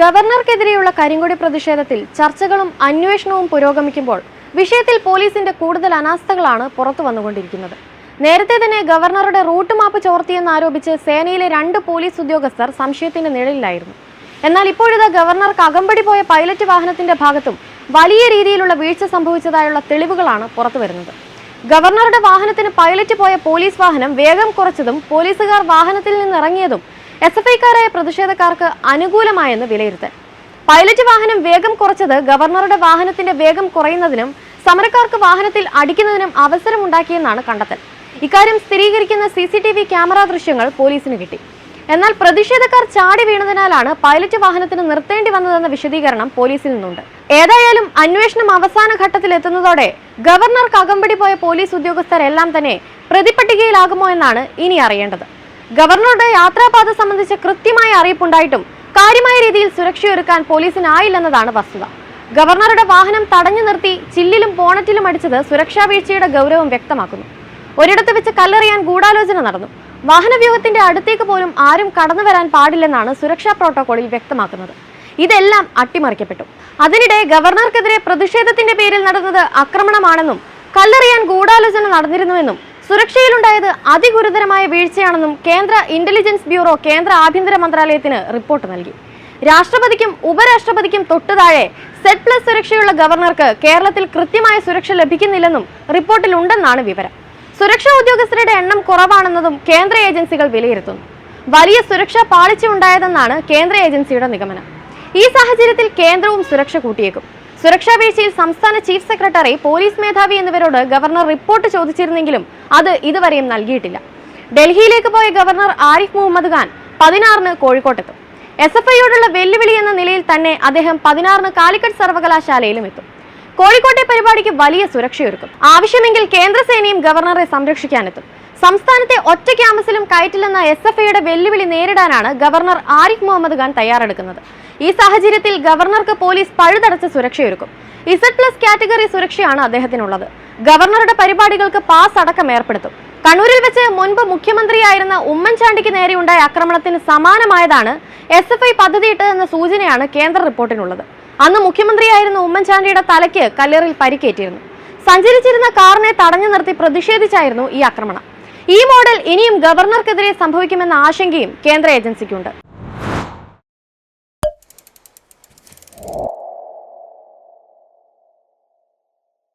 ഗവർണർക്കെതിരെയുള്ള കരിങ്കൊടി പ്രതിഷേധത്തിൽ ചർച്ചകളും അന്വേഷണവും പുരോഗമിക്കുമ്പോൾ വിഷയത്തിൽ പോലീസിന്റെ കൂടുതൽ അനാസ്ഥകളാണ് പുറത്തു വന്നുകൊണ്ടിരിക്കുന്നത്. നേരത്തെ തന്നെ ഗവർണറുടെ റൂട്ട് മാപ്പ് ചോർത്തിയെന്നാരോപിച്ച് സേനയിലെ രണ്ട് പോലീസ് ഉദ്യോഗസ്ഥർ സംശയത്തിന്റെ നിഴലിലായിരുന്നു. എന്നാൽ ഇപ്പോഴിത് ഗവർണർക്ക് അകമ്പടി പോയ പൈലറ്റ് വാഹനത്തിന്റെ ഭാഗത്തും വലിയ രീതിയിലുള്ള വീഴ്ച സംഭവിച്ചതായുള്ള തെളിവുകളാണ് പുറത്തുവരുന്നത് ഗവർണറുടെ വാഹനത്തിന് പൈലറ്റ് പോയ പോലീസ് വാഹനം വേഗം കുറച്ചതും പോലീസുകാർ വാഹനത്തിൽ നിന്ന് ഇറങ്ങിയതും എസ് എഫ് ഐക്കാരായ പ്രതിഷേധക്കാർക്ക് അനുകൂലമായെന്ന് വിലയിരുത്തൽ. പൈലറ്റ് വാഹനം വേഗം കുറച്ചത് ഗവർണറുടെ വാഹനത്തിന്റെ വേഗം കുറയുന്നതിനും സമരക്കാർക്ക് വാഹനത്തിൽ അടിക്കുന്നതിനും അവസരമുണ്ടാക്കിയെന്നാണ് കണ്ടെത്തൽ. ഇക്കാര്യം സ്ഥിരീകരിക്കുന്ന C C T V camera ദൃശ്യങ്ങൾ പോലീസിന് കിട്ടി. എന്നാൽ പ്രതിഷേധക്കാർ ചാടി വീണതിനാലാണ് പൈലറ്റ് വാഹനത്തിന് നിർത്തേണ്ടി വന്നതെന്ന വിശദീകരണം പോലീസിൽ നിന്നുണ്ട്. ഏതായാലും അന്വേഷണം അവസാന ഘട്ടത്തിൽ എത്തുന്നതോടെ ഗവർണർക്ക് അകമ്പടി പോയ പോലീസ് ഉദ്യോഗസ്ഥരെല്ലാം തന്നെ പ്രതിപട്ടികയിലാകുമോ എന്നാണ് ഇനി അറിയേണ്ടത്. ഗവർണറുടെ യാത്രാപാത സംബന്ധിച്ച കൃത്യമായ അറിയിപ്പുണ്ടായിട്ടും കാര്യമായ രീതിയിൽ സുരക്ഷയൊരുക്കാൻ പോലീസിനായില്ലെന്നതാണ് വസ്തുത. ഗവർണറുടെ വാഹനം തടഞ്ഞു നിർത്തി ചില്ലിലും ബോണറ്റിലും അടിച്ചത് സുരക്ഷാ വീഴ്ചയുടെ ഗൗരവം വ്യക്തമാക്കുന്നു. ഒരിടത്ത് വെച്ച് കല്ലെറിയാൻ ഗൂഢാലോചന നടന്നു. വാഹനവ്യൂഹത്തിന്റെ അടുത്തേക്ക് പോലും ആരും കടന്നു വരാൻ പാടില്ലെന്നാണ് സുരക്ഷാ പ്രോട്ടോകോളിൽ വ്യക്തമാക്കുന്നത്. ഇതെല്ലാം അട്ടിമറിക്കപ്പെട്ടു. അതിനിടെ ഗവർണർക്കെതിരെ പ്രതിഷേധത്തിന്റെ പേരിൽ നടന്നത് ആക്രമണമാണെന്നും കല്ലെറിയാൻ ഗൂഢാലോചന നടന്നിരുന്നുവെന്നും സുരക്ഷയിലുണ്ടായത് അതിഗുരുതരമായ വീഴ്ചയാണെന്നും കേന്ദ്ര ഇന്റലിജൻസ് ബ്യൂറോ കേന്ദ്ര ആഭ്യന്തര മന്ത്രാലയത്തിന് റിപ്പോർട്ട് നൽകി. രാഷ്ട്രപതിക്കും ഉപരാഷ്ട്രപതിക്കും തൊട്ടുതാഴെ സെറ്റ് പ്ലസ് സുരക്ഷയുള്ള ഗവർണർക്ക് കേരളത്തിൽ കൃത്യമായ സുരക്ഷ ലഭിക്കുന്നില്ലെന്നും റിപ്പോർട്ടിലുണ്ടെന്നാണ് വിവരം. സുരക്ഷാ ഉദ്യോഗസ്ഥരുടെ എണ്ണം കുറവാണെന്നതും കേന്ദ്ര ഏജൻസികൾ വിലയിരുത്തുന്നു. വലിയ സുരക്ഷ പാളിച്ചുണ്ടായതെന്നാണ് കേന്ദ്ര ഏജൻസിയുടെ നിഗമനം. ഈ സാഹചര്യത്തിൽ കേന്ദ്രവും സുരക്ഷ കൂട്ടിയേക്കും. സുരക്ഷാ വീഴ്ചയിൽ സംസ്ഥാന ചീഫ് സെക്രട്ടറി പോലീസ് മേധാവി എന്നിവരോട് ഗവർണർ റിപ്പോർട്ട് ചോദിച്ചിരുന്നെങ്കിലും അത് ഇതുവരെയും നൽകിയിട്ടില്ല. ഡൽഹിയിലേക്ക് പോയ ഗവർണർ ആരിഫ് മുഹമ്മദ് ഖാൻ പതിനാറിന് കോഴിക്കോട്ടെത്തും. എസ് എഫ് ഐയോടുള്ള വെല്ലുവിളി എന്ന നിലയിൽ തന്നെ അദ്ദേഹം പതിനാറിന് കാലിക്കറ്റ് സർവകലാശാലയിലും എത്തും. കോഴിക്കോട്ടെ പരിപാടിക്ക് വലിയ സുരക്ഷയൊരുക്കും. ആവശ്യമെങ്കിൽ കേന്ദ്രസേനയും ഗവർണറെ സംരക്ഷിക്കാനെത്തും. സംസ്ഥാനത്തെ ഒറ്റ ക്യാമ്പസിലും കയറ്റില്ലെന്ന എസ് എഫ് ഐയുടെ വെല്ലുവിളി നേരിടാനാണ് ഗവർണർ ആരിഫ് മുഹമ്മദ് ഖാൻ തയ്യാറെടുക്കുന്നത്. ഈ സാഹചര്യത്തിൽ ഗവർണർക്ക് പോലീസ് പഴുതടച്ച സുരക്ഷയൊരുക്കും. ഇസഡ് പ്ലസ് കാറ്റഗറി സുരക്ഷയാണ് അദ്ദേഹത്തിനുള്ളത്. ഗവർണറുടെ പരിപാടികൾക്ക് പാസ് അടക്കം ഏർപ്പെടുത്തും. കണ്ണൂരിൽ വെച്ച് മുൻപ് മുഖ്യമന്ത്രിയായിരുന്ന ഉമ്മൻചാണ്ടിക്ക് നേരെയുണ്ടായ ആക്രമണത്തിന് സമാനമായതാണ് എസ് എഫ് ഐ പദ്ധതിയിട്ടതെന്ന സൂചനയാണ് കേന്ദ്ര റിപ്പോർട്ടിനുള്ളത്. അന്ന് മുഖ്യമന്ത്രിയായിരുന്ന ഉമ്മൻചാണ്ടിയുടെ തലയ്ക്ക് കല്ലേറിൽ പരിക്കേറ്റിരുന്നു. സഞ്ചരിച്ചിരുന്ന കാറിനെ തടഞ്ഞു നിർത്തി പ്രതിഷേധിച്ചായിരുന്നു ഈ ആക്രമണം. ഈ മോഡൽ ഇനിയും ഗവർണർക്കെതിരെ സംഭവിക്കുമെന്ന ആശങ്കയും കേന്ദ്ര ഏജൻസിക്കുണ്ട്.